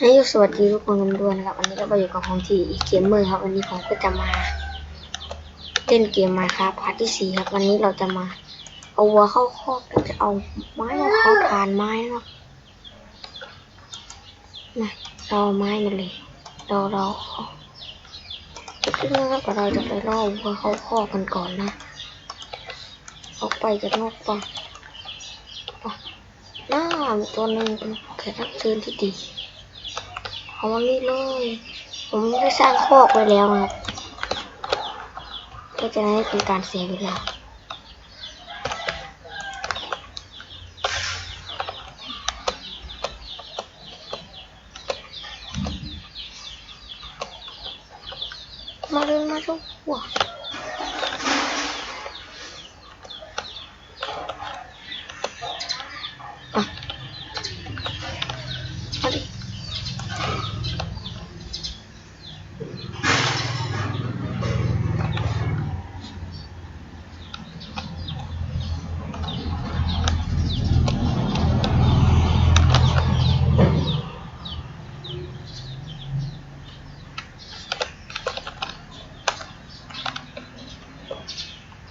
ให้สวัสดีทุกคนกันด้วยนะครับวันนี้ก็มาอยู่กับผมที่อีเกมเมอร์ครับวันนี้ผมก็จะมาเล่นเกมมาครับพาร์ทที่สี่ครับวันนี้เราจะมา เอาวัวเข้าคอกเราจะเอาไม้มาเข้าฐานไม้นะมาเราเอาไม้มาเลยเราเราจะขึ้นนะครับเราจะไปล่อวัวเข้าคอกกันก่อนนะออกไปจากนอกป่าป่ะน่าตัวหนึ่งเป็นแขกรับเชิญที่ดี เอาวันนี้เลย ผมได้สร้างคอกไว้แล้วครับก็จะได้เป็นการเสียเวลามาเดินมาทุกหัวอะมาดิ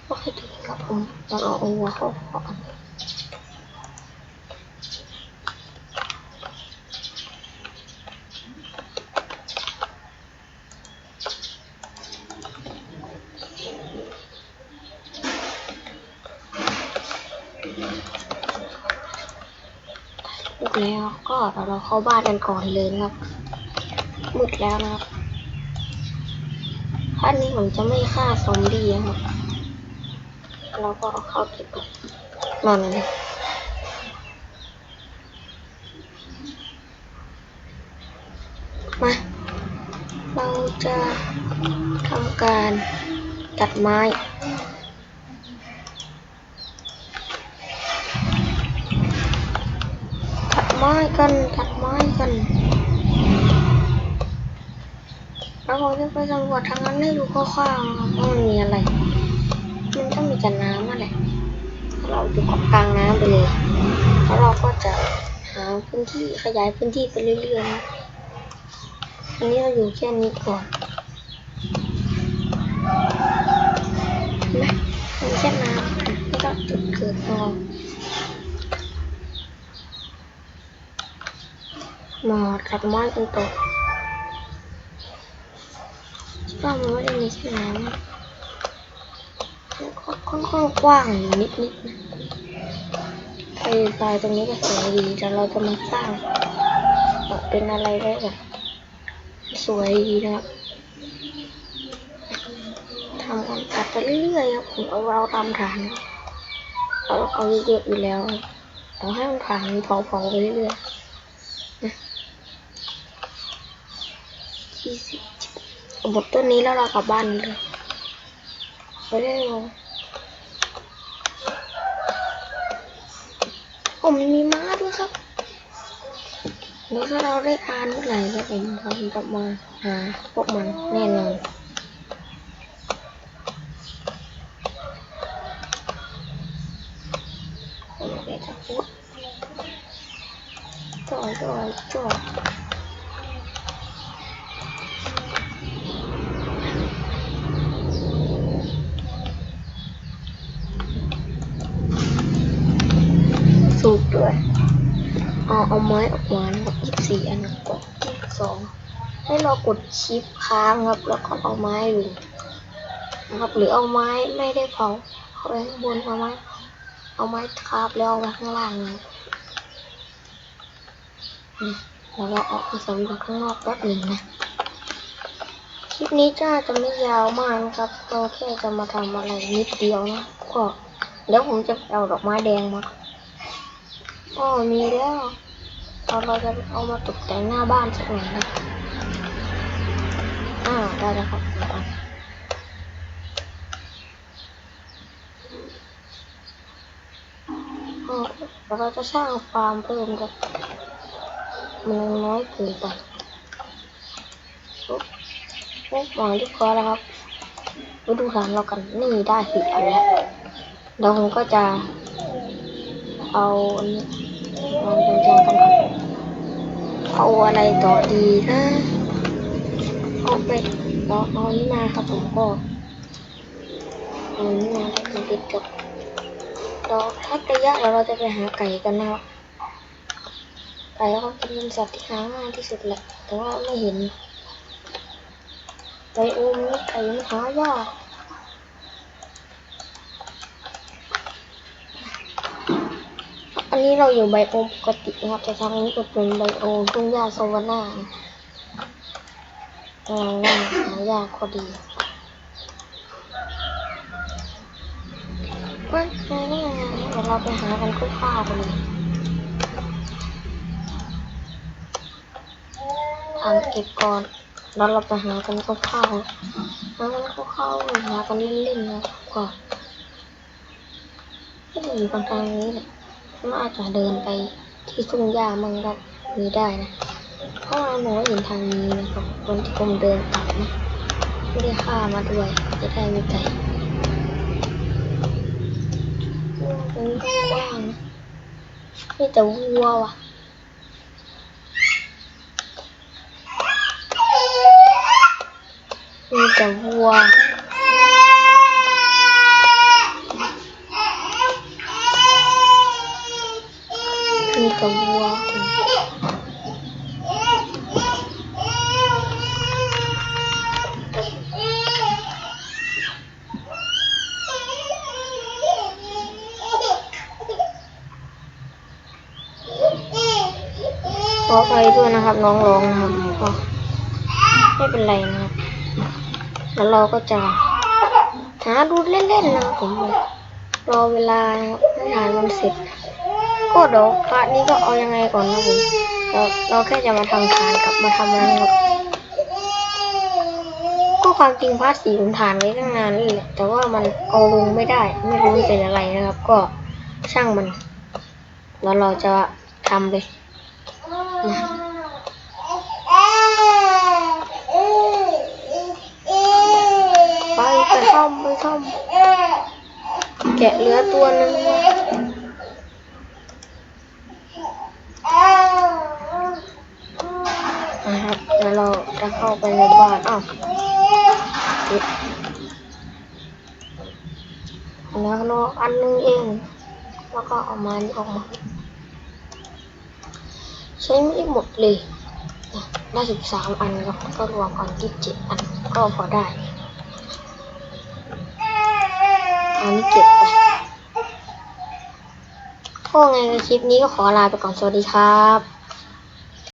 โอเคดี ครับผมเอาหัวเข้าก่อนแล้วก็เดี๋ยวเราเข้าบ้านกันก่อนเลยนะครับมืดแล้วนะครับท่านนี้ผมจะไม่ฆ่าซอมบี้นะครับ เราก็เอาเข้าเก็บก่อนนอนเลยมา เราจะทำการตัดไม้ตัดไม้กันตัดไม้กันแล้วผมจะไปสำรวจทางนั้นให้ดูคร่าวๆนะครับว่ามันมีอะไร มันต้องมีแต่น้ำนั่นแหละเราอยู่กับกลางน้ำไปเลย แล้วเราก็จะหาพื้นที่ขยายพื้นที่ไปเรื่อยๆนะอันนี้เราอยู่แค่นี้ก่อนเห็นไหมมีแค่น้ำแล้วก็จุดเกิดของหมอตัดม้กันต่อก็มันไม่ได้มีแค่น้ำ ค่อนข้างกว้างนิดนิดๆนะไอ้ทรายตรงนี้ก็สวยดีแต่เราจะมาสร้างเป็นอะไรได้แบบสวยดีนะครับทำกันตัดไปเรื่อยๆครับผมเอาเราตามฐานเราเอาเยอะๆอยู่แล้วเราให้มันฐานเผาๆไปเรื่อยๆนะอีสิหมดต้นนี้แล้วเรากลับบ้านเลยไปได้เลย ผมมีม้าด้วยครับแล้วถ้าเราได้ทานเมื่อไหร่แล้วผมผมจะมาหาพวกมันแน่นอนจะจะพูดจ่อยจ่อยจ่อยสูบ ด้วยเอาเอาไม้ออกมานะครับยี่สิบสี่อันกดยี่สิบสองให้เรากดชิปค้างครับ แล้วก็เอาไม้ลงนะครับ หรือเอาไม้ไม่ได้เผาเอาไว้ข้างบนเอาไม้เอาไม้คาบแล้วเอาไว้ข้างล่างนะแล้วเราออกไปสำรวจข้างนอกแป๊บหนึ่งนะคลิปนี้จ้าจะไม่ยาวมากนะครับเราแค่จะมาทำอะไรนิดเดียวนะก็เดี๋ยวผมจะเอาดอกไม้แดงมา อ๋อมีแล้วเราเราจะเอามาตกแต่งหน้าบ้านสักหน่อยนะอ่าได้แล้วครับสองอันอ๋อแล้วเราจะสร้างฟาร์มเพิ่มครับมันยังน้อยเกินไปปุ๊บปุ๊บวางที่คอแล้วครับไปดูฐานเรากันนี่ได้สิบอันแล้วเดี๋ยวผมก็จะเอาอันนี้ วางเรียงกันเอาอะไรต่อดีนะเอาไปเอาเอานี้มาครับผมก็เอานี้มาแล้วก็ติดกับเราทักระยะแล้วเราจะไปหาไก่กันนะครับไก่ก็เป็นสัตว์ที่หาง่ายที่สุดแหละแต่ว่าไม่เห็นไก่อมนี่ไก่หายาก อั นนี้เราอยู่ไบโอมปกตินะครับ แต่ทางนี้ก็เป็นไบโอมทุ่งหญ้าโซวาน่าเออว่าหายากพอดีเฮ้ยเดี๋ยวเราไปหากันคร่าวๆกันเลยทางเก็บก่อนแล้วเราไปหากันคร่าวหากันคร่าวหากันเล่นๆนะก่อนก็จะอยู่กันทางนี้แหละ มันอาจจะเดินไปที่ทุ่งหญ้ามันก็มีได้นะเพราะว่าหนูเห็นทางนี้นะครับคนที่ผมเดินตัดนะไม่ได้ฆ่ามาด้วยจะได้ไม่ไกลตรงนี้ก็ว้างนะนี่แต่วัวว่ะมีแต่วัว ต่วัวขออภัยด้วยนะครับ น้องร้องนะครับก็ไม่เป็นไรนะครับแล้วเราก็จะหาดูเล่นๆนะผมรอเวลาให้ทานมันเสร็จ ก็เดี๋ยวพาร์ทนี้ก็เอายังไงก่อนนะผมเราเราแค่จะมาทำฐานกับมาทำนั้นครับก็ความจริงพาร์ทสี่ผมฐานไว้ตั้งนานนี่แหละแต่ว่ามันเอาลงไม่ได้ ไม่รู้เป็นอะไรนะครับ ก็ช่างมัน แล้วเราจะทำเลยไปไปซ่อมไปซ่อมแกะเหลือตัวนึง นะครับแล้วเราจะเข้าไปในบ้านอ้าวแล้วเราอันนึงเอง แล้วก็เอามันออกมา ใช้ไม่หมดเลยได้สิบสามอันครับก็รวมกันยี่สิบเจ็ดอันก็พอได้ อันนี้เก็บไปก็ไงในคลิปนี้ก็ขอลาไปก่อนสวัสดีครับ